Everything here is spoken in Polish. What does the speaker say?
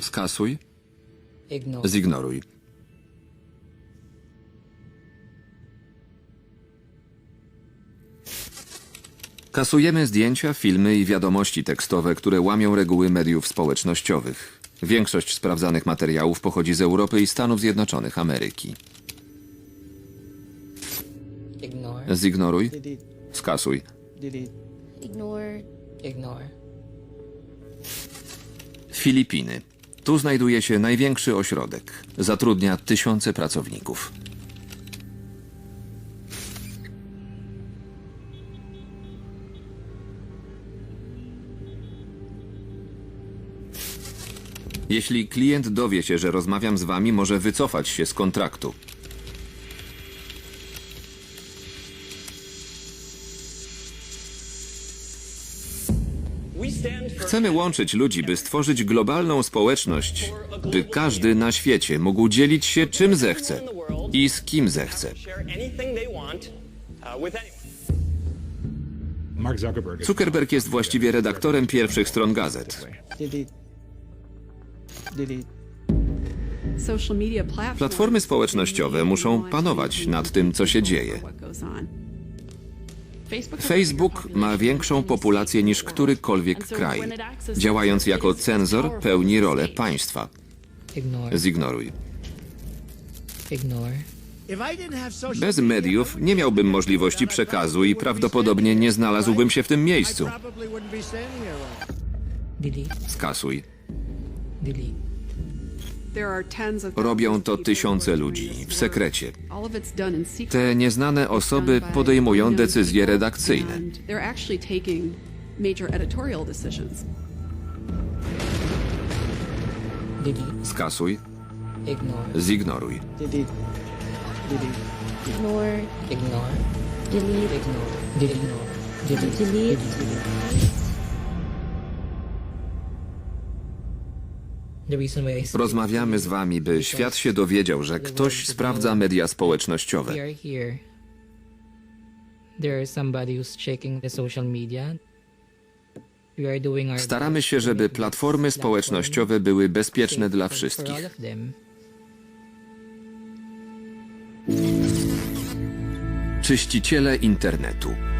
Skasuj, zignoruj. Kasujemy zdjęcia, filmy i wiadomości tekstowe, które łamią reguły mediów społecznościowych. Większość sprawdzanych materiałów pochodzi z Europy i Stanów Zjednoczonych Ameryki. Zignoruj, skasuj. Ignore. Filipiny. Tu znajduje się największy ośrodek. Zatrudnia tysiące pracowników. Jeśli klient dowie się, że rozmawiam z wami, może wycofać się z kontraktu. Chcemy łączyć ludzi, by stworzyć globalną społeczność, by każdy na świecie mógł dzielić się czym zechce i z kim zechce. Zuckerberg. jest właściwie redaktorem pierwszych stron gazet. Platformy społecznościowe muszą panować nad tym, co się dzieje. Facebook ma większą populację niż którykolwiek kraj. Działając jako cenzor, pełni rolę państwa. Zignoruj. Bez mediów nie miałbym możliwości przekazu i prawdopodobnie nie znalazłbym się w tym miejscu. Skasuj. Robią to tysiące ludzi w sekrecie. Te nieznane osoby podejmują decyzje redakcyjne. Skasuj, Ignore. zignoruj. delete, delete, Ignore. Ignore. Delete. Ignore. Delete. Delete. Rozmawiamy z wami, by świat się dowiedział, że ktoś sprawdza media we społecznościowe. Staramy się, żeby platformy platform społecznościowe były bezpieczne dla wszystkich. Czyściciele internetu.